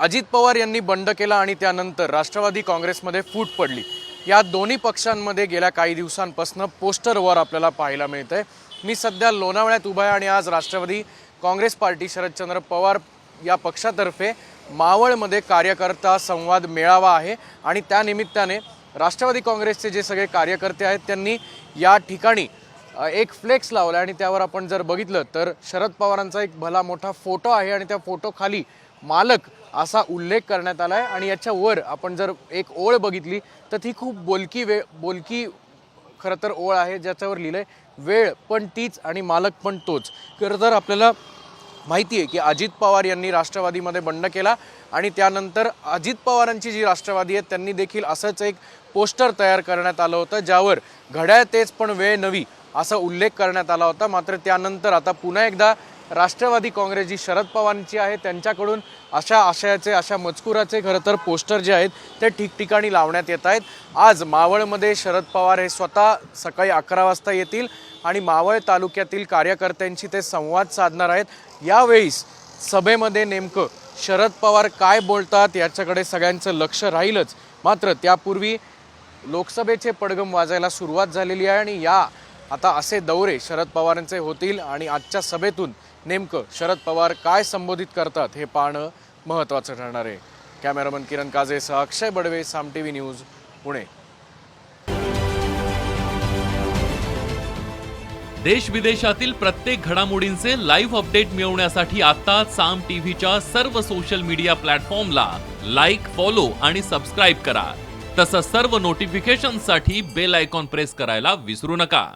अजित पवार यांनी बंड केला आणि त्यानंतर राष्ट्रवादी काँग्रेसमध्ये फूट पडली. या दोन्ही पक्षांमध्ये गेल्या काही दिवसांपासून पोस्टरवर आपल्याला पाहायला मिळतंय. मी सध्या लोणावळ्यात उभा आहे आणि आज राष्ट्रवादी काँग्रेस पार्टी शरदचंद्र पवार या पक्षातर्फे मावळमध्ये कार्यकर्ता संवाद मेळावा आहे आणि त्यानिमित्ताने राष्ट्रवादी काँग्रेसचे जे सगळे कार्यकर्ते आहेत त्यांनी या ठिकाणी एक फ्लेक्स लावला आणि त्यावर आपण जर बघितलं तर शरद पवारांचा एक भला मोठा फोटो आहे आणि त्या फोटोखाली मालक असा उल्लेख करण्यात आला आहे आणि याच्या वर आपण जर एक ओळ बघितली तर ती खूप बोलकी वे बोलकी खरं तर ओळ आहे ज्याच्यावर लिहिलंय वेळ पण तीच आणि मालक पण तोच. खरं तर आपल्याला माहिती आहे की अजित पवार यांनी राष्ट्रवादीमध्ये बंड केला आणि त्यानंतर अजित पवारांची जी राष्ट्रवादी आहेत त्यांनी देखील असंच एक पोस्टर तयार करण्यात आलं होतं ज्यावर घड्याळ तेच पण वेळ नवी असा उल्लेख करण्यात आला होता. मात्र त्यानंतर आता पुन्हा एकदा राष्ट्रवादी काँग्रेस जी शरद पवारांची आहे. त्यांच्याकडून अशा आशयाचे अशा मजकुराचे खरं तर पोस्टर जे आहेत ते ठिकठिकाणी लावण्यात येत आहेत. आज मावळमध्ये शरद पवार हे स्वतः सकाळी अकरा वाजता येतील आणि मावळ तालुक्यातील कार्यकर्त्यांशी ते संवाद साधणार आहेत. यावेळीस सभेमध्ये नेमकं शरद पवार काय बोलतात याच्याकडे सगळ्यांचं लक्ष राहीलच. मात्र त्यापूर्वी लोकसभेचे पडगम वाजायला सुरुवात झालेली आहे आणि या आता असे दौरे शरद पवारांचे होतील आणि आजच्या सभेतून नेमकं शरद पवार काय संबोधित करतात हे पाहणं महत्त्वाचं ठरणार आहे. Cameraman Kiran काजेसह Akshay Badve Saam T V news Pune. देश विदेशातील प्रत्येक घडामोडींचे लाईव्ह अपडेट मिळवण्यासाठी आता साम टीव्हीच्या सर्व सोशल मीडिया प्लॅटफॉर्मला लाईक फॉलो आणि सबस्क्राईब करा. तसंच सर्व नोटिफिकेशनसाठी बेल आयकॉन प्रेस करायला विसरू नका.